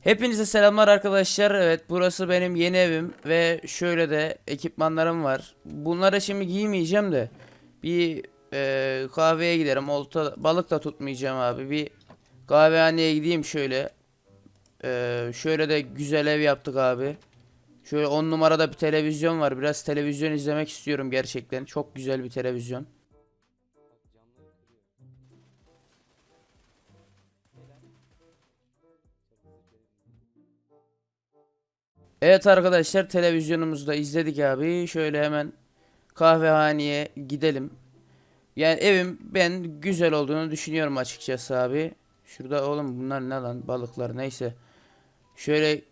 Hepinize selamlar arkadaşlar. Evet burası benim yeni evim ve şöyle de ekipmanlarım var. Bunları şimdi giymeyeceğim de bir e, kahveye giderim. Olta balık da tutmayacağım abi. Bir kahvehaneye gideyim şöyle. E, şöyle de güzel ev yaptık abi. Şöyle 10 numarada bir televizyon var. Biraz televizyon izlemek istiyorum gerçekten. Çok güzel bir televizyon. Evet arkadaşlar televizyonumuzu da izledik abi. Şöyle hemen kahvehaneye gidelim. Yani evim ben güzel olduğunu düşünüyorum açıkçası abi. Şurada oğlum bunlar ne lan balıklar neyse. Şöyle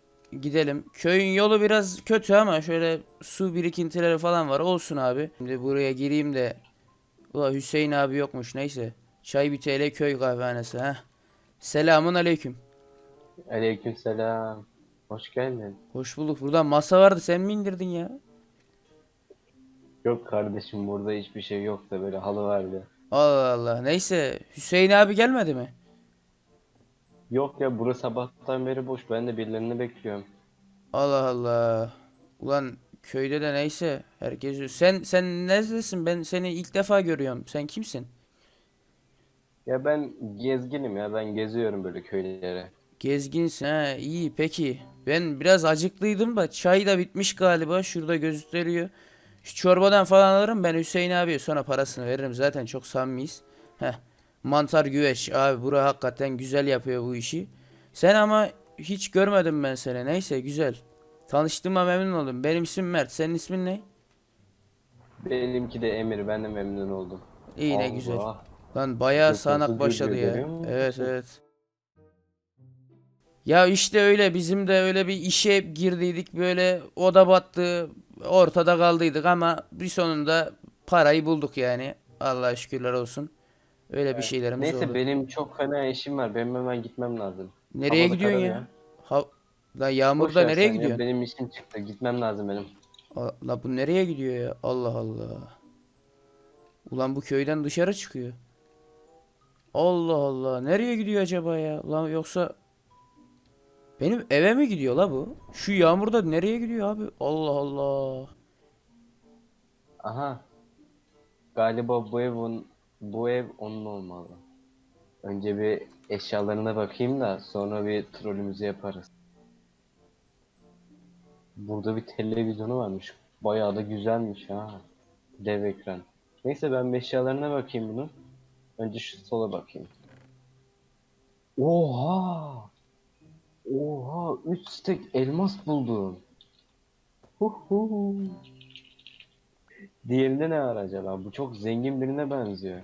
gidelim. Köyün yolu biraz kötü ama şöyle su birikintileri falan var. Olsun abi. Şimdi buraya gireyim de. Ula Hüseyin abi yokmuş neyse. Çay bir TL köy kahvehanesi ha. Selamun aleyküm. Aleykümselam. Hoş geldin. Hoş bulduk. Burada masa vardı sen mi indirdin ya? Yok kardeşim burada hiçbir şey yok da böyle halı vardı. Allah Allah. Neyse. Hüseyin abi gelmedi mi? Yok ya burası sabahtan beri boş. Ben de birilerini bekliyorum. Allah Allah. Ulan köyde de neyse. Herkes sen sen neredesin? Ben seni ilk defa görüyorum. Sen kimsin? Ya ben gezginim ya. Ben geziyorum böyle köylere. Gezginsin. Ha iyi peki. Ben biraz acıklıydım da çay da bitmiş galiba. Şurada gösteriyor. Şu çorbadan falan alırım ben Hüseyin abiye sonra parasını veririm. Zaten çok samimiyiz. Heh. Mantar güveç abi bura hakikaten güzel yapıyor bu işi. Sen ama hiç görmedim ben seni. Neyse güzel. Tanıştığıma memnun oldum. Benim ismim Mert. Senin ismin ne? Benimki de Emir. Ben de memnun oldum. İyi ne Allah. güzel. Lan bayağı sağanak başladı ya. Evet evet. Ya işte öyle bizim de öyle bir işe girdiydik böyle o da battı ortada kaldıydık ama bir sonunda parayı bulduk yani. Allah'a şükürler olsun. Öyle bir şeylerimiz Neyse oldu. benim çok fena işim var. Benim hemen gitmem lazım. Nereye Havalı gidiyorsun karar ya? Ha La Boş yağmurda ver nereye sen ya, gidiyorsun? Benim işim çıktı. Gitmem lazım benim. A- La bu nereye gidiyor ya? Allah Allah. Ulan bu köyden dışarı çıkıyor. Allah Allah. Nereye gidiyor acaba ya? Lan yoksa benim eve mi gidiyor la bu? Şu yağmurda nereye gidiyor abi? Allah Allah. Aha. Galiba bu ev on, bu ev onun olmalı. Önce bir eşyalarına bakayım da sonra bir trolümüzü yaparız. Burada bir televizyonu varmış. Bayağı da güzelmiş ha. Dev ekran. Neyse ben eşyalarına bakayım bunun. Önce şu sola bakayım. Oha! Oha! 3 stek elmas buldum. Huhu. Diğerinde ne var acaba? Bu çok zengin birine benziyor.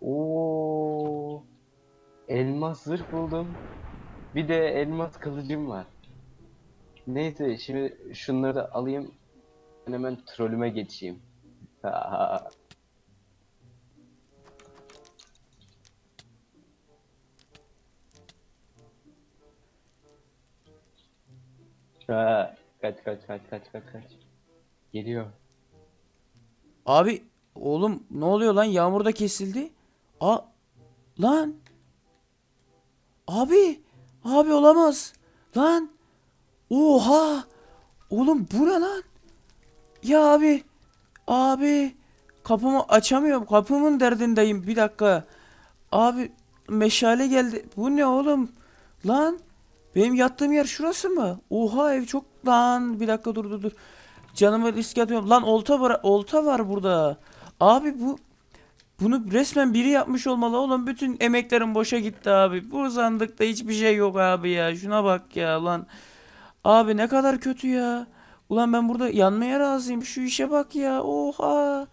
Oo, elmas zırh buldum. Bir de elmas kılıcım var. Neyse şimdi şunları da alayım. Hemen trolüme geçeyim. Ha, kaç kaç kaç kaç kaç kaç. Geliyor. Abi oğlum ne oluyor lan? Yağmurda kesildi. A lan. Abi. Abi olamaz. Lan. Oha. Oğlum bu ne lan? Ya abi. Abi. Kapımı açamıyorum. Kapımın derdindeyim. Bir dakika. Abi meşale geldi. Bu ne oğlum? Lan. Benim yattığım yer şurası mı? Oha ev çok lan. Bir dakika dur dur dur. Canımı riske atıyorum. Lan olta var, olta var burada. Abi bu bunu resmen biri yapmış olmalı oğlum. Bütün emeklerim boşa gitti abi. Bu sandıkta hiçbir şey yok abi ya. Şuna bak ya lan. Abi ne kadar kötü ya. Ulan ben burada yanmaya razıyım. Şu işe bak ya. Oha.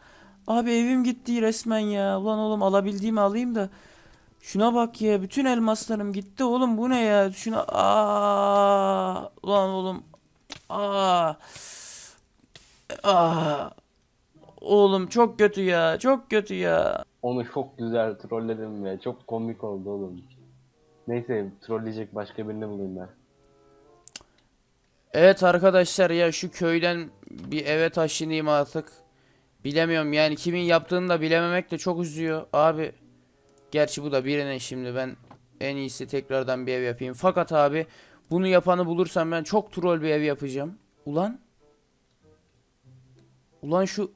Abi evim gitti resmen ya. Ulan oğlum alabildiğimi alayım da. Şuna bak ya. Bütün elmaslarım gitti oğlum. Bu ne ya? Şuna aa. Ulan oğlum. Aa. Aa. Oğlum çok kötü ya. Çok kötü ya. Onu çok güzel trolledim ve çok komik oldu oğlum. Neyse trolleyecek başka birini bulayım ben. Evet arkadaşlar ya şu köyden bir eve taşınayım artık. Bilemiyorum yani kimin yaptığını da bilememek de çok üzüyor. Abi gerçi bu da birinin şimdi ben En iyisi tekrardan bir ev yapayım. Fakat abi bunu yapanı bulursam ben çok troll bir ev yapacağım. Ulan. Ulan şu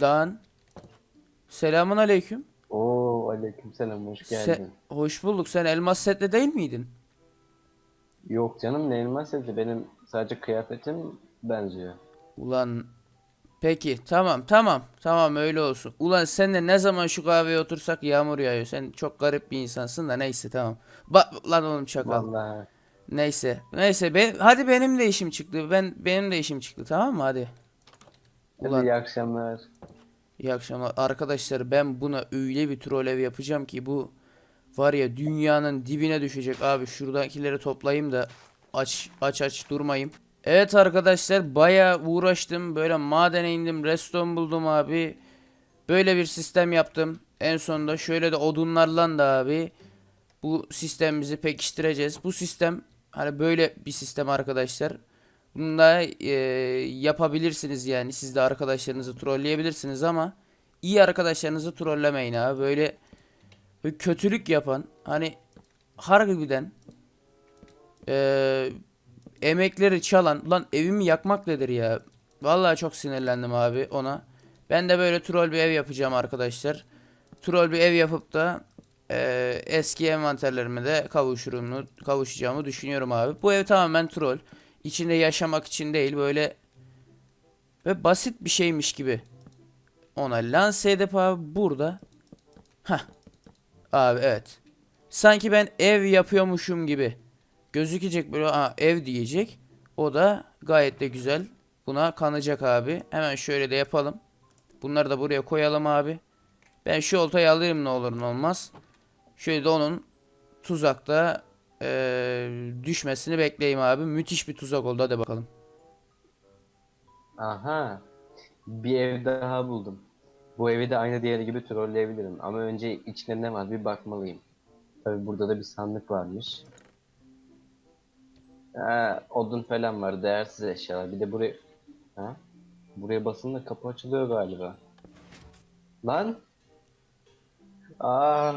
Dan. Selamun aleyküm. Oo aleykümselam hoş Se- geldin. hoş bulduk. Sen elmas setle değil miydin? Yok canım ne elmas seti benim sadece kıyafetim benziyor. Ulan peki tamam tamam tamam öyle olsun. Ulan senle ne zaman şu kahveye otursak yağmur yağıyor. Sen çok garip bir insansın da neyse tamam. Bak lan oğlum çakal. Vallahi Neyse. Neyse ben hadi benim de işim çıktı. Ben benim de işim çıktı tamam mı hadi. hadi Ulan iyi akşamlar. iyi akşamlar. Arkadaşlar ben buna öyle bir troll ev yapacağım ki bu var ya dünyanın dibine düşecek abi. Şuradakileri toplayayım da aç aç aç durmayayım. Evet arkadaşlar bayağı uğraştım. Böyle madene indim. Redstone buldum abi. Böyle bir sistem yaptım. En sonunda şöyle de odunlarla da abi bu sistemimizi pekiştireceğiz. Bu sistem hani böyle bir sistem arkadaşlar. Bunu da e, yapabilirsiniz yani. Siz de arkadaşlarınızı trolleyebilirsiniz ama iyi arkadaşlarınızı trollemeyin abi. Böyle, böyle kötülük yapan hani harbiden e, emekleri çalan lan evimi yakmak nedir ya? Vallahi çok sinirlendim abi ona. Ben de böyle troll bir ev yapacağım arkadaşlar. Troll bir ev yapıp da eee, eski envanterlerime de kavuşurum, kavuşacağımı düşünüyorum abi. Bu ev tamamen troll. İçinde yaşamak için değil böyle ve basit bir şeymiş gibi. Ona lanse edip abi burada. Hah. Abi evet. Sanki ben ev yapıyormuşum gibi. Gözükecek böyle Aa, ev diyecek. O da gayet de güzel. Buna kanacak abi. Hemen şöyle de yapalım. Bunları da buraya koyalım abi. Ben şu oltayı alayım ne olur ne olmaz. Şöyle de onun tuzakta eee, düşmesini bekleyeyim abi. Müthiş bir tuzak oldu hadi bakalım. Aha bir ev daha buldum. Bu evi de aynı diğeri gibi trolleyebilirim ama önce içinde ne var bir bakmalıyım. Tabi burada da bir sandık varmış. Ha, odun falan var değersiz eşyalar. Bir de buraya ha? Buraya basınca kapı açılıyor galiba. Lan Aa.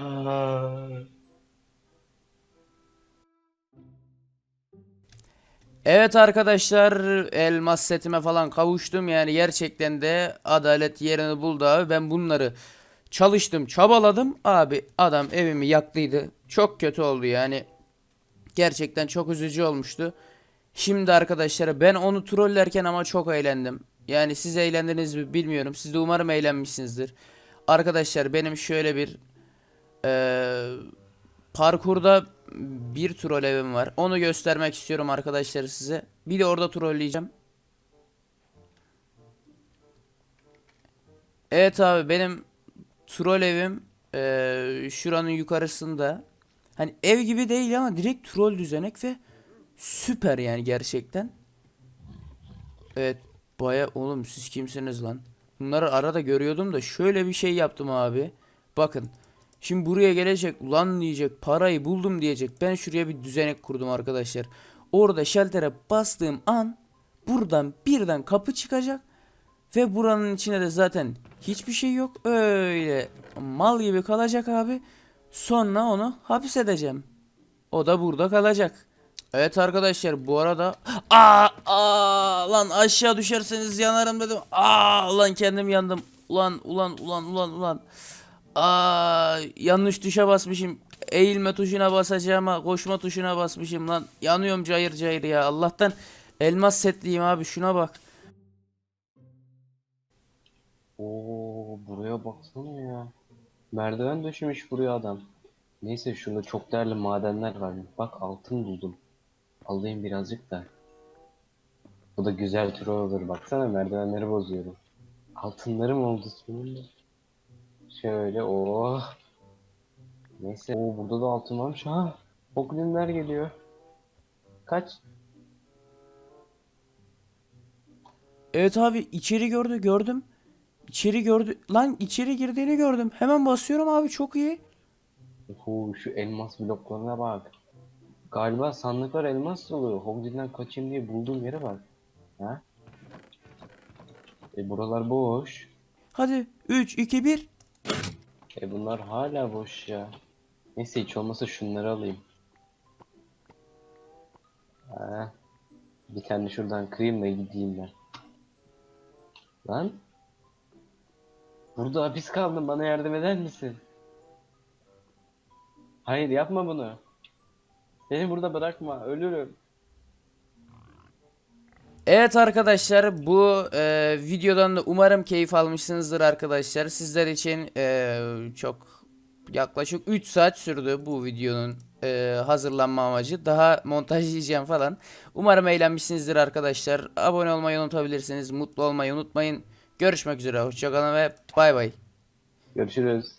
Evet arkadaşlar elmas setime falan kavuştum yani gerçekten de adalet yerini buldu abi ben bunları çalıştım çabaladım abi adam evimi yaktıydı çok kötü oldu yani gerçekten çok üzücü olmuştu şimdi arkadaşlar ben onu trollerken ama çok eğlendim yani siz eğlendiniz mi bilmiyorum siz de umarım eğlenmişsinizdir arkadaşlar benim şöyle bir eee Parkurda bir troll evim var. Onu göstermek istiyorum arkadaşlar size. Bir de orada trolleyeceğim. Evet abi benim troll evim eee, şuranın yukarısında. Hani ev gibi değil ama direkt troll düzenek ve süper yani gerçekten. Evet baya oğlum siz kimsiniz lan? Bunları arada görüyordum da şöyle bir şey yaptım abi. Bakın. Şimdi buraya gelecek ulan diyecek parayı buldum diyecek. Ben şuraya bir düzenek kurdum arkadaşlar. Orada şaltere bastığım an buradan birden kapı çıkacak. Ve buranın içinde de zaten hiçbir şey yok. Öyle mal gibi kalacak abi. Sonra onu hapsedeceğim. O da burada kalacak. Evet arkadaşlar bu arada aa, aa lan aşağı düşerseniz yanarım dedim. Aa lan kendim yandım. Ulan ulan ulan ulan ulan. Aa yanlış tuşa basmışım. Eğilme tuşuna basacağıma koşma tuşuna basmışım lan. Yanıyorum cayır cayır ya. Allah'tan elmas setliyim abi şuna bak. Oo buraya baksana ya. Merdiven döşemiş buraya adam. Neyse şurada çok değerli madenler var. Bak altın buldum. Alayım birazcık da. Bu da güzel tür olur. Baksana merdivenleri bozuyorum. Altınlarım oldu sonunda. Şöyle oh. Neyse. Oo burada da altın varmış ha. Goblinler geliyor. Kaç? Evet abi içeri gördü gördüm. İçeri gördü. Lan içeri girdiğini gördüm. Hemen basıyorum abi çok iyi. Oho, şu elmas bloklarına bak. Galiba sandıklar elmas dolu. Hoglin'den kaçayım diye bulduğum yere bak. Ha? E buralar boş. Hadi 3 2 1. E bunlar hala boş ya. Neyse hiç olmazsa şunları alayım. Ha. Bir tane şuradan kırayım da gideyim ben. Lan. Burada hapis kaldım bana yardım eder misin? Hayır yapma bunu. Beni burada bırakma ölürüm. Evet arkadaşlar bu e, videodan da umarım keyif almışsınızdır arkadaşlar. Sizler için e, çok yaklaşık 3 saat sürdü bu videonun e, hazırlanma amacı. Daha montajlayacağım falan. Umarım eğlenmişsinizdir arkadaşlar. Abone olmayı unutabilirsiniz. Mutlu olmayı unutmayın. Görüşmek üzere. Hoşçakalın ve bay bay. Görüşürüz.